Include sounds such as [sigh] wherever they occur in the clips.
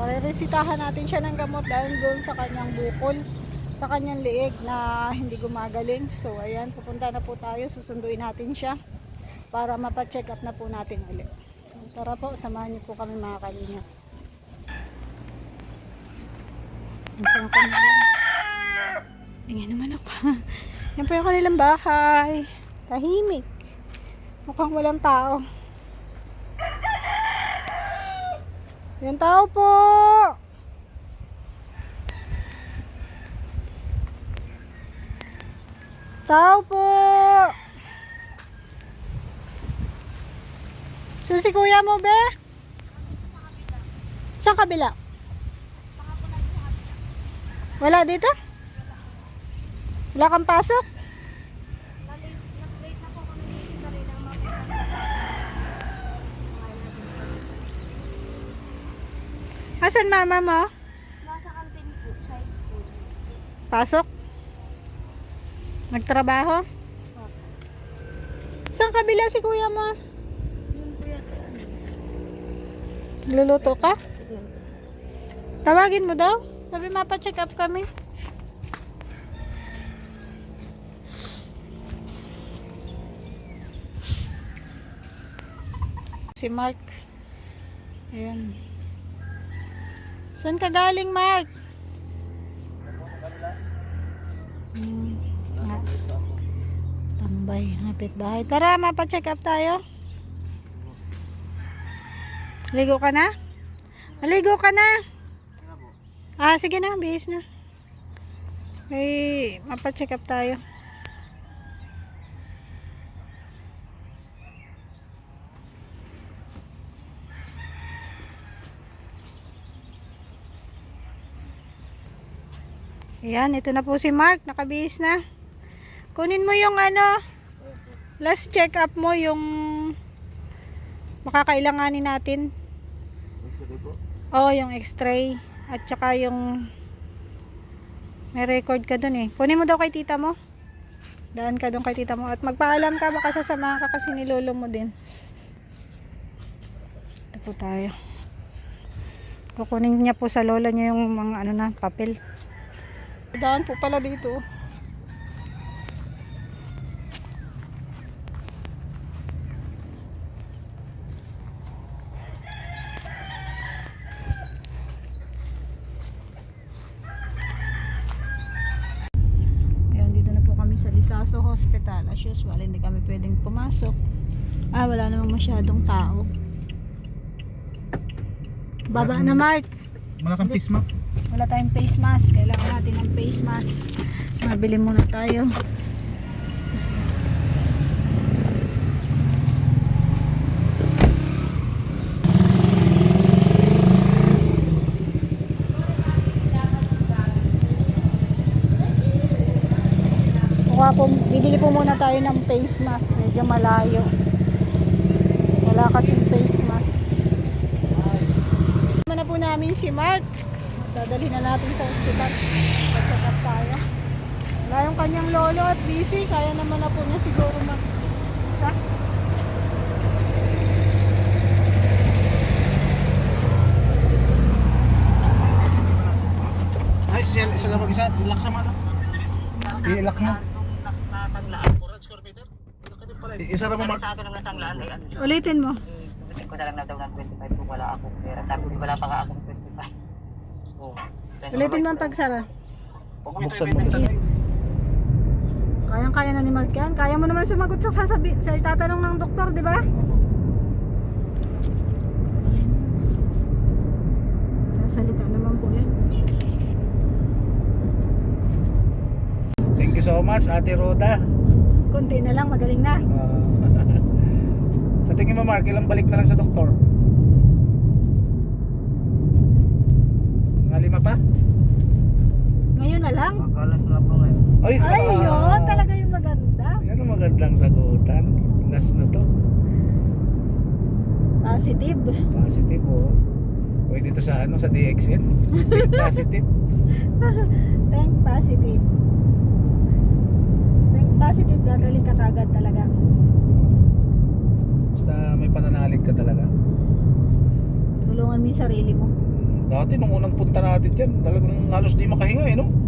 Pareresitahan natin siya ng gamot dahil doon sa kanyang bukol, sa kanyang liig na hindi gumagaling. So ayan, pupunta na po tayo, susunduin natin siya para mapacheck up na po natin ulit. So tara po, samahan niyo po kami mga kalingap. Isang kanilang. Tingnan naman ako. Yan po yung kanilang bahay. Tahimik. Mukhang walang tao. Yan tao po. Tao po. So kuya mo be? Sa kabila? Wala dito? Wala kang pasok? Asan mama mo? Nasa kantin po, sa school. Pasok? Nagtrabaho? Saan kabila si kuya mo? Yun po yata. Luluto ka? Tawagin mo daw. Sabi mapa-check up kami. Si Mark. Ayan. Saan ka galing, Mark? Hmm. nga- Tambay, hapit bahay. Tara, mapa-check up tayo. Ligo ka na? Maligo ka na? Ah, sige na, bihis na. Ay, mapa-check up tayo. Ayan, ito na po si Mark. Nakabihis na. Kunin mo yung ano, last check up mo, yung makakailanganin natin. Oo, yung x-ray. At saka yung may record ka dun eh. Kunin mo daw kay tita mo. Daan ka dun kay tita mo. At magpaalam ka, baka sasamahan ka kasi ni lolo mo din. Ito po tayo. Kukunin niya po sa lola niya yung mga ano na, papel. Daan po pala dito. Ayan, dito na po kami sa Lisaso Hospital. As usual, hindi kami pwedeng pumasok. Ah, wala namang masyadong tao. Baba na, Mark. Wala kang face mask? Wala tayong face mask. Kailangan natin mask. Mabili muna tayo. Kuha po, bibili po muna tayo ng face mask. Medyo malayo. Wala kasing face mask. Kasama na po namin si Mark. Dadalhin na natin sa ospital. Wala yung kanyang lolo at busy. Kaya naman na po niya siguro mag isa. Ay, siya, siya lang mag-isa. Ilak sa mano. I-ilak mo. Nasanglaan. I- Isa na mo, Mark. Sa akin ang nasanglaan ay ano, Ulitin mo. kasi ko na lang na daw ng 25 kung wala akong pera. Sabi ko wala pa nga akong 25. Oh. Ulitin mo ang pagsara. Buksan mo kasi. Kayang-kaya na ni Mark yan. Kaya mo naman sumagot sa sasabi, sa itatanong ng doktor, di ba? Sasalita naman po yan. Thank you so much, Ate Roda. Kunti na lang, magaling na. Ah. sa tingin mo, Mark, ilang balik na lang sa doktor? Mga lima pa? Ngayon na lang. Makalas na po ngayon. Ay, Ay, ah. yun. Talaga yung maganda. Yan ang magandang sagutan. Last na to. Positive. Positive, oh. Pwede dito sa ano sa DXN. Think positive. [laughs] Think positive. Think positive, gagaling ka kagad talaga. Basta may pananalig ka talaga. Tulungan mo yung sarili mo. Dati nung unang punta natin dyan, talagang halos di makahinga eh, no?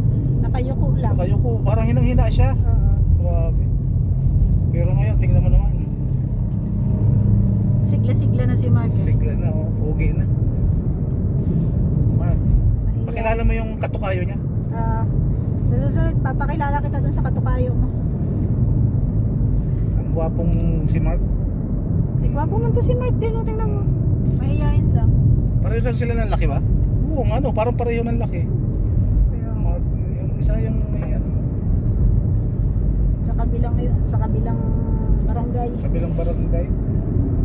Nakayuko lang. Kayo ko, parang hinang-hina siya. Oo. Grabe. Pero ngayon, tingnan mo naman. Sigla-sigla na si Mark. eh. Sigla na, oh. Pugi na. Mark, Mahiya. pakilala mo yung katukayo niya. Ah, sa susunod, papakilala kita dun sa katukayo mo. Ang gwapong si Mark. Ay, gwapo man to si Mark din, oh, tingnan mo. Mahihayin lang. Pareho lang sila ng laki ba? Oo, ano, parang pareho ng laki. Yung may ano, sa kabilang, sa kabilang barangay. kabilang barangay.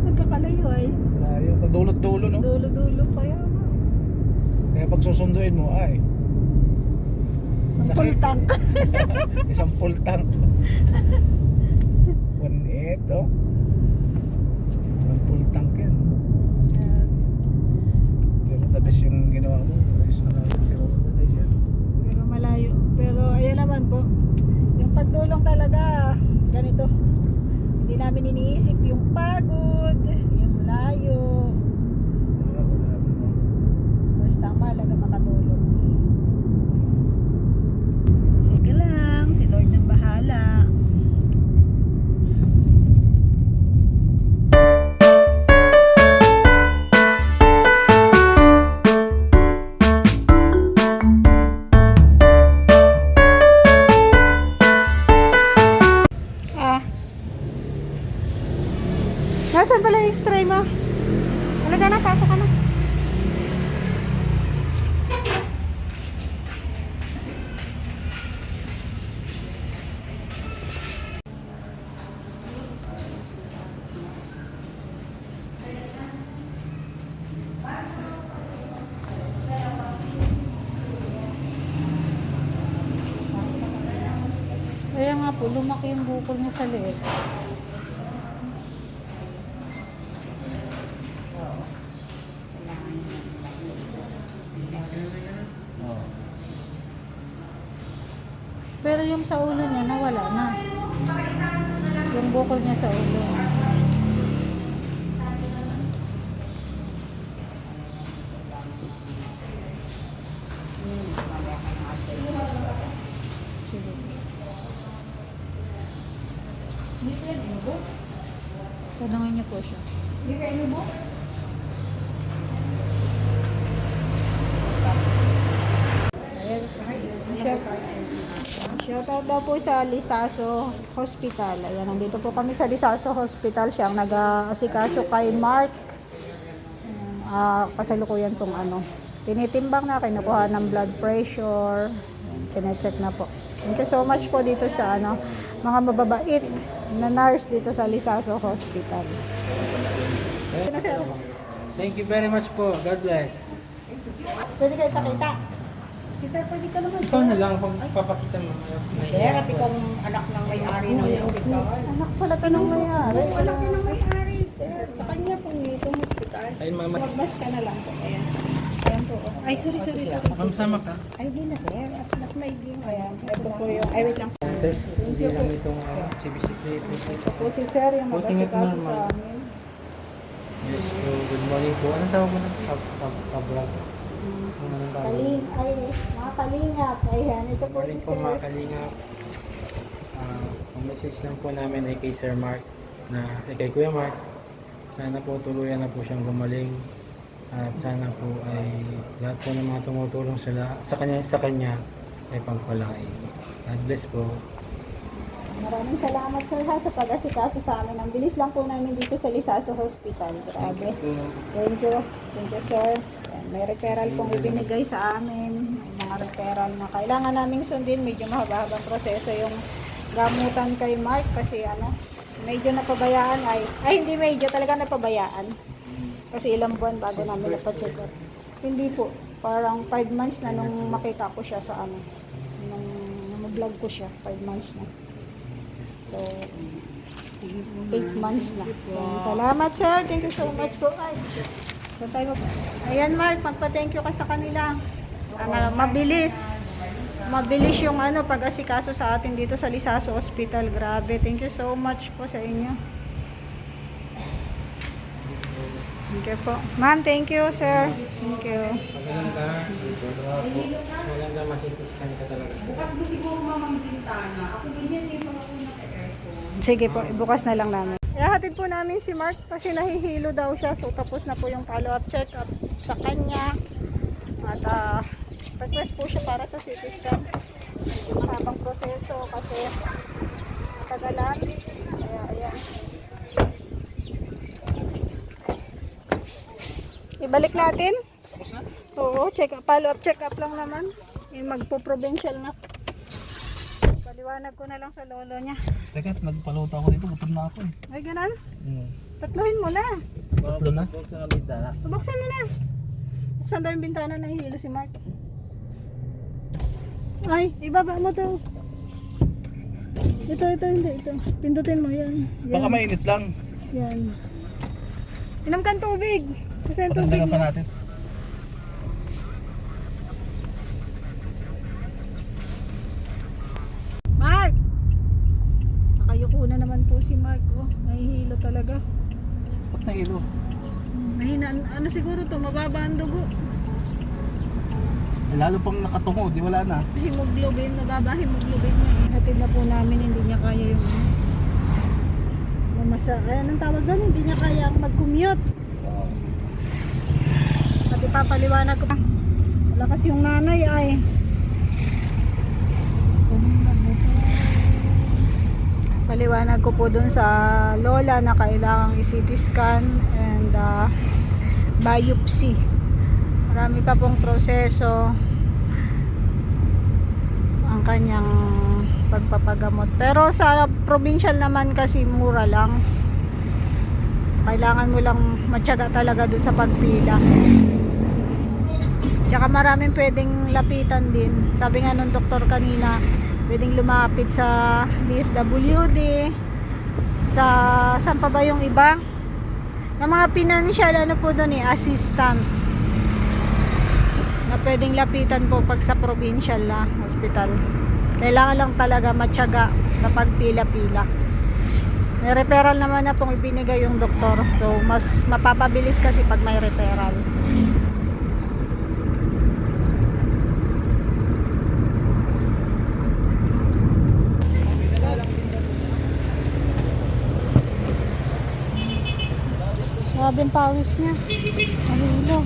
Nagkakalayo ay. Layo, dulot-dulo, no? Dulo-dulo kaya. Kaya pag susunduin mo, ay, Sa Sakit. full tank. [laughs] isang full tank. [laughs] 1.8, oh. Isang full tank yan. Pero the best yung ginawa mo. Ayos na natin si Roda. Pero malayo. Pero ayan naman po. Yung pagdulong talaga, Po, lumaki yung bukol niya sa leeg. Pero yung sa ulo niya, nawala na. Yung bukol niya sa ulo. Po sa Lisaso Hospital. Ayan, nandito po kami sa Lisaso Hospital. Siya ang nag-asikaso kay Mark. Ah, kasalukuyan pong ano. Tinitimbang na, kinukuha ng blood pressure. Ayan, chinecheck na po. Thank you so much po dito sa ano, mga mababait na nurse dito sa Lisaso Hospital. Thank you very much po. God bless. Pwede kayo pakita. Si sir, pwede ka naman. Ikaw na lang pag papakita mo. Sir, at ikaw ang anak ng may-ari ng hospital. Anak pala to ng mayari. Wala ka ng may-ari, sir. Sa kanya pong itong hospital. Ay, mama. Magbas ka na lang po. Ayan. Ayan po. Ay, sorry, sorry, sorry. Ma'am, sama ka. Ay, di na, sir. At mas may di Ayan. Ito po yung... Ay, wait lang. Test. Hindi lang itong uh, CBC plate. Ito po si sir yung mag-asikaso sa amin. Yes. Good morning po. Anong tawag mo na? Kab- kab- Kabrag. Tawag? Kaling, ay, mga kalingap. Ayan, ito po si morning po sir. mga kalingap. Ah, ang message lang po namin ay kay Sir Mark na ay kay Kuya Mark. Sana po tuluyan na po siyang gumaling at sana po ay lahat po ng mga tumutulong sila sa kanya sa kanya ay pagpalain. God bless po. Maraming salamat sir ha, sa pag-asikaso sa amin. Ang bilis lang po namin dito sa Lisaso Hospital. Grabe. Thank you. Thank you, sir. May referral pong ibinigay sa amin. May mga referral na kailangan naming sundin. Medyo mahaba-habang proseso yung gamutan kay Mark kasi ano, medyo napabayaan ay, ay hindi medyo talaga napabayaan. Kasi ilang buwan bago namin napacheck up. Hindi po. Parang 5 months na nung makita ko siya sa ano, nung, nung vlog ko siya, 5 months na. So, 8 months na. So, salamat sir. Thank you so much po. Ay, so tayo. Ayan Mark, magpa-thank you ka sa kanila. Ang ah, mabilis. mabilis yung ano pag-asikaso sa atin dito sa Lisaso Hospital. Grabe. Thank you so much po sa inyo. Thank you po. Ma'am, thank you, sir. Thank you. Magaling ka, masitiskan ka talaga. Bukas mo siguro mamang bintana. Ako ganyan din pag ako naka-aircon. Sige po, ibukas na lang namin. Ihatid po namin si Mark kasi nahihilo daw siya. So tapos na po yung follow-up check-up sa kanya. At ah, request po siya para sa CT scan. Medyo mahabang proseso kasi matagalan. Kaya ayan. Ibalik natin. Tapos na? Oo, check up, follow-up check-up lang naman. Yung magpo-provincial na. Paliwanag ko na lang sa lolo niya. Teka, nagpaluto ako dito. Gutom na ako eh. Ay, ganun. Hmm. Tatlohin mo na. Tatlo na? Buksan mo na. Buksan daw yung bintana na hihilo si Mark. Ay, ibaba mo to. Ito, ito, hindi, ito. Pindutin mo yan. Yan. Baka mainit lang. Yan. Inom kang tubig. Kasi yung tubig Patagdagan pa natin. Mark! Nakayuko na naman Mark. Oh, nahihilo talaga. Ba't nahilo? Mahina, ano siguro to, mababa ang dugo. Eh, lalo pang nakatungo, di wala na. Hemoglobin, mababa hemoglobin niya. eh. Hatid na po namin, hindi niya kaya yung mamasa. Ayan ang tawag doon, hindi niya kaya ang mag-commute. At ipapaliwanag ko kasi yung nanay ay. Paliwanag ko po dun sa lola na kailangang i-CT scan and uh, biopsy. Marami pa pong proseso ang kanyang pagpapagamot. Pero sa provincial naman kasi mura lang. Kailangan mo lang matyaga talaga dun sa pagpila. Tsaka maraming pwedeng lapitan din. Sabi nga nung doktor kanina, pwedeng lumapit sa DSWD, sa saan pa ba yung iba? Na mga financial ano po doon eh, assistant na pwedeng lapitan po pag sa provincial na hospital. Kailangan lang talaga matyaga sa pagpila-pila. May referral naman na pong ibinigay yung doktor. So, mas mapapabilis kasi pag may referral. Grabe ang pawis niya. Mahilo.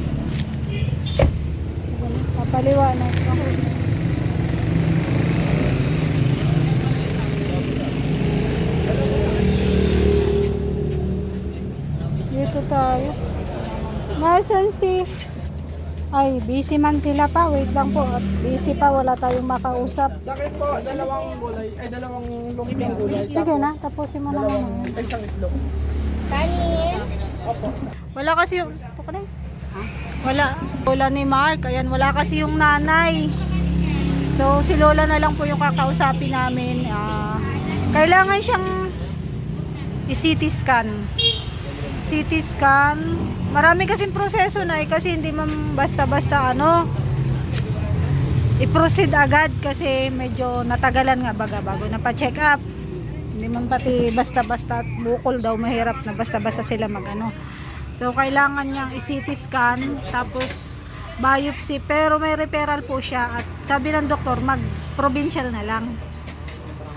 Papaliwanag ako. Dito tayo. Nasaan si... Ay, busy man sila pa. Wait lang po. At busy pa. Wala tayong makausap. Sa akin po, dalawang gulay, ay dalawang lumpiang gulay. Sige na. Tapusin mo na. Ay, isang itlog. Wala kasi yung... Wala. Lola ni Mark. Ayan, wala kasi yung nanay. So, si Lola na lang po yung kakausapin namin. Ah, kailangan siyang i-CT scan. CT scan. Marami kasing proseso na eh, kasi hindi man basta-basta ano i-proceed agad kasi medyo natagalan nga baga bago na pa-check up. Hindi man pati basta-basta at bukol daw mahirap na basta-basta sila magano. So kailangan niyang i-CT scan tapos biopsy pero may referral po siya at sabi ng doktor mag provincial na lang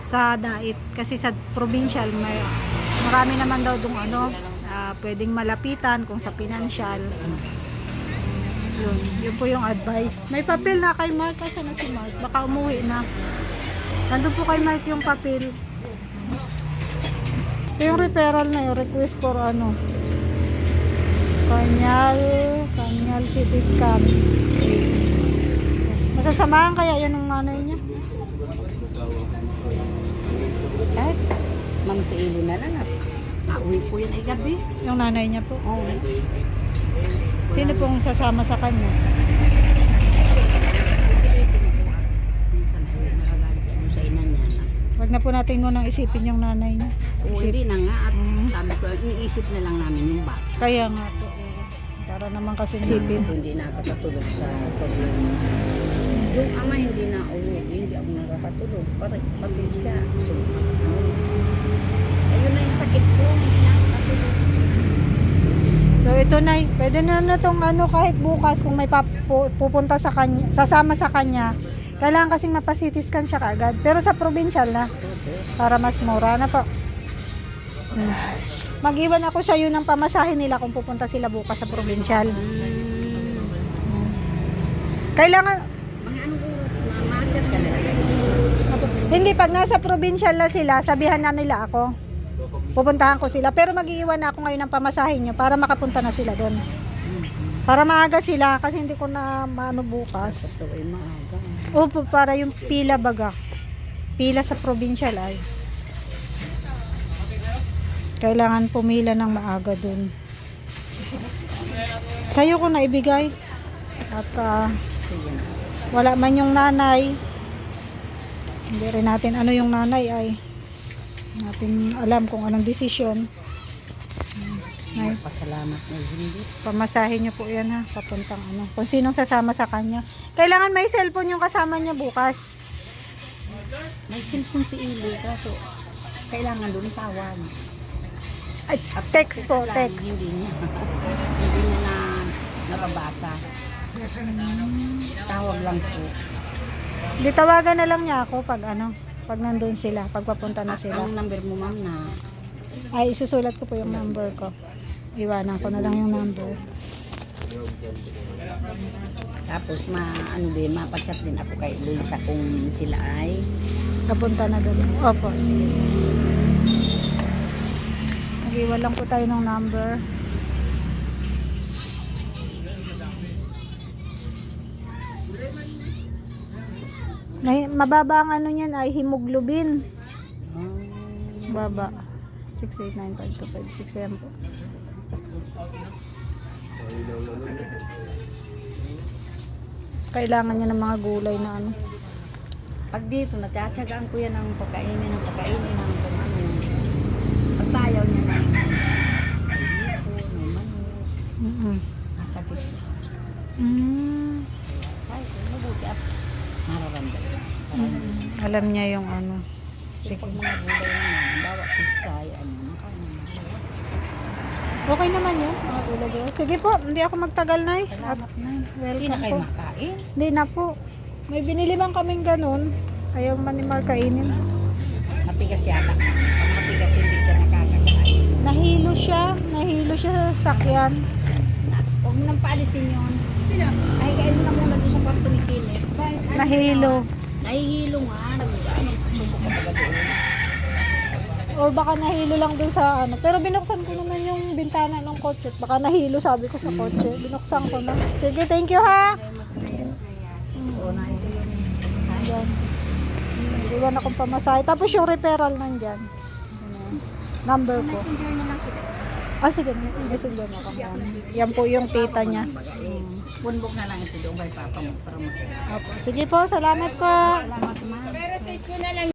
sa dait kasi sa provincial may marami naman daw dong ano ah, pwedeng malapitan kung sa financial. Yun, yun po yung advice. May papel na kay Mark. Kasi na si Mark? Baka umuwi na. Nandun po kay Mark yung papel ito yung referral na yung request for ano Kanyal, Kanyal City Scan. Masasamahan kaya yun ng nanay niya? Ay, ma'am si Ili na lang. Nauwi po yan ay gabi. Yung nanay niya po. Oo. Sino pong sasama sa kanya? Na. Wag na po natin munang isipin yung nanay niya. Oo, Isip. hindi na nga. At Mm. sabi ko, iniisip na lang namin yung bata. Kaya nga po. eh, Para naman kasi isipin. Hindi na ako natulog sa problema. Yung ama hindi na uwi, hindi ako nakakatulog. Pati, pati siya. So, ano, ayun na yung sakit ko. Hindi na ako nakatulog. So ito na, pwede na na tong ano kahit bukas kung may papu- pupunta sa kanya, sasama sa kanya. Kailangan kasing mapa-CT scan siya kaagad. Pero sa provincial na, para mas mura na po. Mag-iwan ako sa iyo ng pamasahe nila kung pupunta sila bukas sa provincial. Kailangan, hindi, pag nasa provincial na sila, sabihan na nila ako. Pupuntahan ko sila. Pero mag-iwan ako ngayon ng pamasahe nyo para makapunta na sila doon. Para maaga sila kasi hindi ko na maano bukas. Opo, para yung pila baga. Pila sa provincial ay. Kailangan pumila ng maaga dun. Sa'yo ko na ibigay. At na. wala man yung nanay. Hindi rin natin ano yung nanay ay. Natin alam kung anong desisyon. Ay, Pasalamat na hindi. pamasahin niyo po yan ha, papuntang ano. Kung sinong sasama sa kanya. Kailangan may cellphone yung kasama niya bukas. May cellphone si Ili, kaso kailangan doon tawag. Ay, text po, lang, text. Hindi niya. hindi niya na nababasa. Tawag lang po. Di tawagan na lang niya ako pag ano, pag nandun sila, pag papunta na sila. Ang number mo ma'am na Ay, isusulat ko po yung number ko. Iwanan ko na lang yung number. tapos ma ano din mapachat din ako kay Luisa kung sila ay Papunta na doon. Opo, sige. Nag-iwan lang po tayo ng number. May, mababa ang ano niyan ay hemoglobin. Baba. 6895256 yan po. Kailangan niya ng mga gulay na ano. pag dito natiyatsagaan ko yan ng pagkainin ng pagkainin ng kung Alam niya yung ano. Sige. Pag mga gulay naman, bawa pizza, ano. Okay naman yun. mga gulay. Sige po, hindi ako magtagal na eh. At Salamat na. Hindi welcome na kayo po. makain. Hindi na po. May binili bang kaming ganun? Ayaw man ni Mar kainin. Matigas yata. Pag matigas, hindi siya nakakakain. Nahilo siya. Nahilo siya sa sakyan. Huwag nang paalisin yun. Sino? Ay, kain mo na muna doon sa kwarto ni Philip. Nahilo. Nahihilo nga. Nag-ano, susok ka pala doon. O baka nahilo lang dun sa ano. Pero binuksan ko naman yung bintana ng kotse. Baka nahilo sabi ko sa kotse. Binuksan ko na. Sige, thank you ha. Na. Ayan. Iwan akong pamasahe. Tapos yung referral nandyan. Number ko. Ah, sige. Messenger mo ako. Yan. Yan po yung tita niya. Punbok na lang ito doon kay Papa mo para makita. Opo. Sige po, salamat po. Salamat, ma'am.